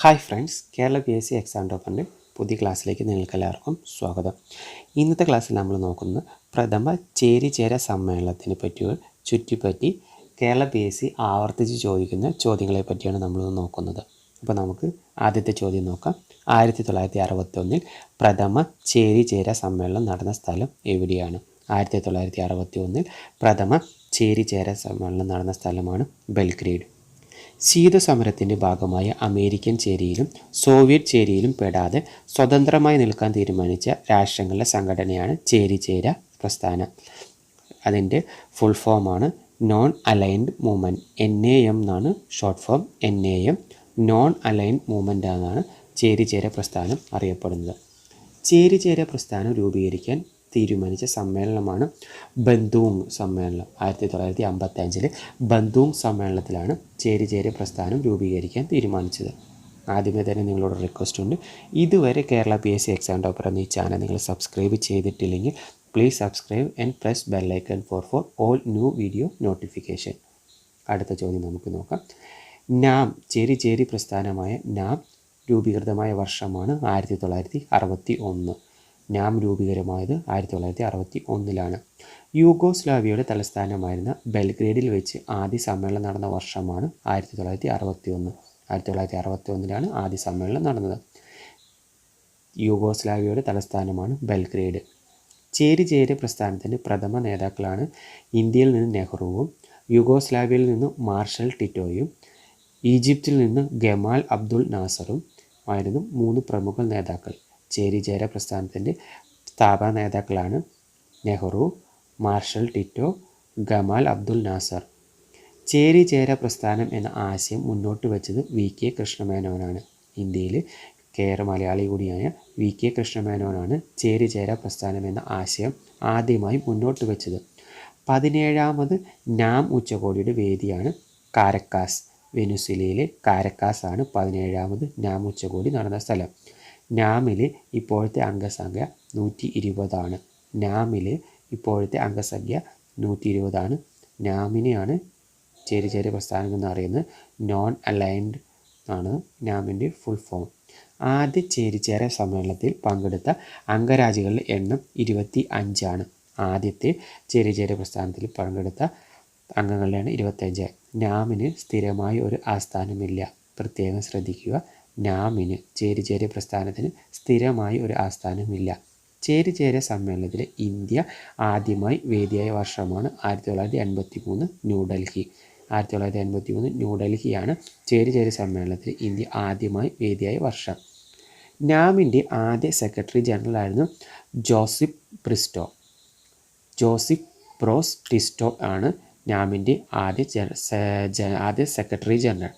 Hi friends Kerala P S C exam ടോപ്പറിന്റെ പുതിയ ക്ലാസ്സിലേക്ക് നിങ്ങൾക്ക് എല്ലാവർക്കും സ്വാഗതം. ഇന്നത്തെ ക്ലാസ്സിൽ നമ്മൾ നോക്കുന്നത് പ്രഥമ ചേരിചേര സമ്മേളനത്തിനെ പറ്റിയോ ചുറ്റിപ്പറ്റി കേരള പി എസ് സി ആവർത്തിച്ച് ചോദിക്കുന്ന ചോദ്യങ്ങളെ പറ്റിയാണ് നമ്മൾ നോക്കുന്നത്. അപ്പോൾ നമുക്ക് ആദ്യത്തെ ചോദ്യം നോക്കാം. ആയിരത്തി തൊള്ളായിരത്തി അറുപത്തൊന്നിൽ പ്രഥമ ചേരിചേര സമ്മേളനം നടന്ന സ്ഥലം എവിടെയാണ്? ആയിരത്തി തൊള്ളായിരത്തി അറുപത്തി ഒന്നിൽ പ്രഥമ ചേരിചേര സമ്മേളനം നടന്ന സ്ഥലമാണ് ബെൽഗ്രേഡ്. ശീതസമരത്തിന്റെ ഭാഗമായ അമേരിക്കൻ ചേരിയിലും സോവിയറ്റ് ചേരിയിലും പെടാതെ സ്വതന്ത്രമായി നിൽക്കാൻ തീരുമാനിച്ച രാഷ്ട്രങ്ങളുടെ സംഘടനയാണ് ചേരി ചേര പ്രസ്ഥാനം. അതിന്റെ ഫുൾ ഫോമാണ് non aligned movement N A M എന്നാണ് short form N A M non aligned movement എന്നാണ് ചേരിചേര പ്രസ്ഥാനം അറിയപ്പെടുന്നത്. ചേരിചേര പ്രസ്ഥാനം രൂപീകരിക്കാൻ തീരുമാനിച്ച സമ്മേളനമാണ് ബന്ദൂങ് സമ്മേളനം. ആയിരത്തി തൊള്ളായിരത്തി അമ്പത്തി അഞ്ചിൽ ബന്ദൂങ് സമ്മേളനത്തിലാണ് ചേരിചേരി പ്രസ്ഥാനം രൂപീകരിക്കാൻ തീരുമാനിച്ചത്. ആദ്യമേ തന്നെ നിങ്ങളോട് റിക്വസ്റ്റ് ഉണ്ട്. ഇതുവരെ Kerala P S C exam topper എന്ന ഈ ചാനൽ നിങ്ങൾ സബ്സ്ക്രൈബ് ചെയ്തിട്ടില്ലെങ്കിൽ please subscribe and press bell icon for for all new video notification അടുത്ത ചോദ്യം നമുക്ക് നോക്കാം. നാം ചേരി ചേരി പ്രസ്ഥാനമായ നാം രൂപീകൃതമായ വർഷമാണ് ആയിരത്തി തൊള്ളായിരത്തി അറുപത്തി ഒന്ന് നാം രൂപീകരമായത് ആയിരത്തി തൊള്ളായിരത്തി അറുപത്തി ഒന്നിലാണ് യൂഗോസ്ലാവിയയുടെ തലസ്ഥാനമായിരുന്ന ബെൽഗ്രേഡിൽ വെച്ച് ആദ്യ സമ്മേളനം നടന്ന വർഷമാണ് ആയിരത്തി തൊള്ളായിരത്തി അറുപത്തി ഒന്ന് ആയിരത്തി തൊള്ളായിരത്തി അറുപത്തി ഒന്നിലാണ് ആദ്യ സമ്മേളനം നടന്നത്. യൂഗോസ്ലാവിയയുടെ തലസ്ഥാനമാണ് ബെൽഗ്രേഡ്. ചേരി ചേരി പ്രസ്ഥാനത്തിന്റെ പ്രഥമ നേതാക്കളാണ് ഇന്ത്യയിൽ നിന്ന് നെഹ്റുവും യുഗോസ്ലാവിയയിൽ നിന്ന് മാർഷൽ ടിറ്റോയും ഈജിപ്തിൽ നിന്ന് ഗമാൽ അബ്ദുൾ നാസറും ആയിരുന്നു മൂന്ന് പ്രമുഖ നേതാക്കൾ. ചേരിചേര പ്രസ്ഥാനത്തിന്റെ സ്ഥാപക നേതാക്കളാണ് Nehru Marshal Tito Gamal Abdel Nasser. ചേരിചേര പ്രസ്ഥാനം എന്ന ആശയം മുന്നോട്ട് വെച്ചത് വി കെ കൃഷ്ണമേനോനാണ്. ഇന്ത്യയിൽ കേര മലയാളി കൂടിയായ വി കെ കൃഷ്ണമേനോനാണ് ചേരിചേര പ്രസ്ഥാനം എന്ന ആശയം ആദ്യമായി മുന്നോട്ട് വെച്ചത്. പതിനേഴാമത് നാം ഉച്ചകോടിയുടെ വേദിയാണ് കാരക്കാസ്. വെനുസിലയിലെ കാരക്കാസ് ആണ് പതിനേഴാമത് നാം ഉച്ചകോടി നടന്ന സ്ഥലം. നാമിൽ ഇപ്പോഴത്തെ അംഗസംഖ്യ നൂറ്റി ഇരുപതാണ് നാമിൽ ഇപ്പോഴത്തെ അംഗസംഖ്യ നൂറ്റി ഇരുപതാണ് നാമിനെയാണ് ചെറിയ ചെറിയ പ്രസ്ഥാനം എന്ന് പറയുന്നത് നോൺ അലൈൻഡ് ആണ് നാമിന്റെ ഫുൾ ഫോം ആദ്യ ചേരിചേര സമ്മേളനത്തിൽ പങ്കെടുത്ത അംഗരാജ്യങ്ങളുടെ എണ്ണം ഇരുപത്തി അഞ്ചാണ് ആദ്യത്തെ ചേരിചേര പ്രസ്ഥാനത്തിൽ പങ്കെടുത്ത അംഗങ്ങളുടെയാണ് ഇരുപത്തി ഇരുപത്തഞ്ച് നാമിന് സ്ഥിരമായി ഒരു ആസ്ഥാനമില്ല. പ്രത്യേകം ശ്രദ്ധിക്കുക. നാമിന് ചേരിചേരി പ്രസ്ഥാനത്തിന് സ്ഥിരമായി ഒരു ആസ്ഥാനമില്ല. ചേരിചേര സമ്മേളനത്തിൽ ഇന്ത്യ ആദ്യമായി വേദിയായ വർഷമാണ് ആയിരത്തി തൊള്ളായിരത്തി എൺപത്തി മൂന്ന് ന്യൂഡൽഹി ആയിരത്തി തൊള്ളായിരത്തി എൺപത്തി മൂന്ന് ന്യൂഡൽഹിയാണ് ചേരിചേരി സമ്മേളനത്തിൽ ഇന്ത്യ ആദ്യമായി വേദിയായ വർഷം. നാമിന്റെ ആദ്യ സെക്രട്ടറി ജനറൽ ആയിരുന്നു ജോസിഫ് പ്രിസ്റ്റോ. ജോസിഫ് പ്രോസ് ടിസ്റ്റോ ആണ് നാമിന്റെ ആദ്യ ആദ്യ സെക്രട്ടറി ജനറൽ.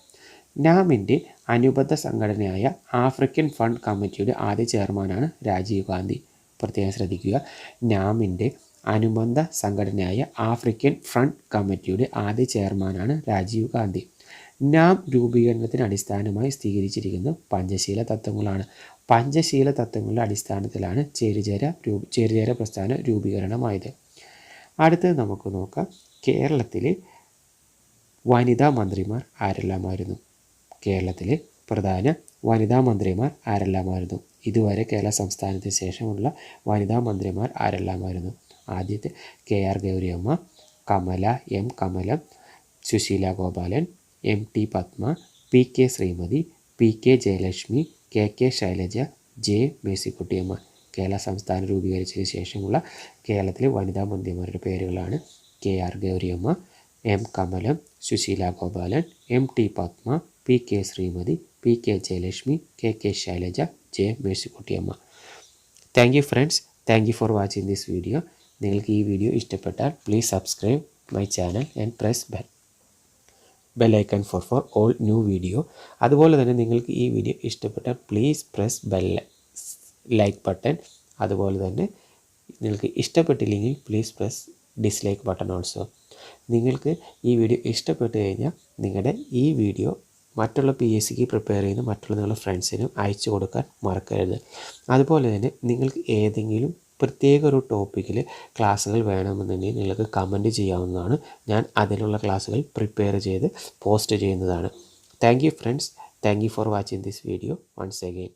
നാമിന്റെ അനുബന്ധ സംഘടനയായ ആഫ്രിക്കൻ ഫണ്ട് കമ്മിറ്റിയുടെ ആദ്യ ചെയർമാനാണ് രാജീവ് ഗാന്ധി. പ്രത്യേകം ശ്രദ്ധിക്കുക നാമിന്റെ അനുബന്ധ സംഘടനയായ ആഫ്രിക്കൻ ഫ്രണ്ട് കമ്മിറ്റിയുടെ ആദ്യ ചെയർമാനാണ് രാജീവ് ഗാന്ധി. നാം രൂപീകരണത്തിന് അടിസ്ഥാനമായി സ്ഥിരീകരിച്ചിരിക്കുന്ന പഞ്ചശീല തത്വങ്ങളാണ്. പഞ്ചശീല തത്വങ്ങളുടെ അടിസ്ഥാനത്തിലാണ് ചേരിചേര രൂപ ചേരിചേര പ്രസ്ഥാന രൂപീകരണമായത്. അടുത്തത് നമുക്ക് നോക്കാം കേരളത്തിലെ വനിതാ മന്ത്രിമാർ ആരെല്ലാമായിരുന്നു? കേരളത്തിലെ പ്രധാന വനിതാ മന്ത്രിമാർ ആരെല്ലാമായിരുന്നു? ഇതുവരെ കേരള സംസ്ഥാനത്തിന് ശേഷമുള്ള വനിതാ മന്ത്രിമാർ ആരെല്ലാമായിരുന്നു? ആദ്യത്തെ K R Gouriamma Kamala M Kamalam Susheela Gopalan M T Padma P K Sreemathi P K Jayalakshmi K K Shailaja J Mercykuttyamma. Kerala സംസ്ഥാനം രൂപീകരിച്ചതിന് ശേഷമുള്ള കേരളത്തിലെ വനിതാ മന്ത്രിമാരുടെ പേരുകളാണ് K R Gouriamma M Kamalam Susheela Gopalan M T Padma P K Sreemathi P K Jayalakshmi K K Shailaja J Mercykuttyamma thank you friends thank you for watching this video നിങ്ങൾക്ക് ഈ video ഇഷ്ടപ്പെട്ടാൽ please subscribe my channel and press bell bell icon for for all new video അതുപോലെ തന്നെ നിങ്ങൾക്ക് ഈ video ഇഷ്ടപ്പെട്ടാൽ please press bell like button അതുപോലെ തന്നെ നിങ്ങൾക്ക് ഇഷ്ടപ്പെട്ടില്ലെങ്കിൽ please press dislike button also നിങ്ങൾക്ക് ഈ വീഡിയോ ഇഷ്ടപ്പെട്ട് കഴിഞ്ഞാൽ നിങ്ങളുടെ ഈ വീഡിയോ മറ്റുള്ള പി എസ് സിക്ക് പ്രിപ്പയർ ചെയ്യുന്ന മറ്റുള്ള നിങ്ങളുടെ ഫ്രണ്ട്സിനും അയച്ചു കൊടുക്കാൻ മറക്കരുത്. അതുപോലെ തന്നെ നിങ്ങൾക്ക് ഏതെങ്കിലും പ്രത്യേക ഒരു ടോപ്പിക്കിൽ ക്ലാസ്സുകൾ വേണമെന്നുണ്ടെങ്കിൽ നിങ്ങൾക്ക് കമന്റ് ചെയ്യാവുന്നതാണ്. ഞാൻ അതിനുള്ള ക്ലാസ്സുകൾ പ്രിപ്പയർ ചെയ്ത് പോസ്റ്റ് ചെയ്യുന്നതാണ്. Thank you friends thank you for watching this video once again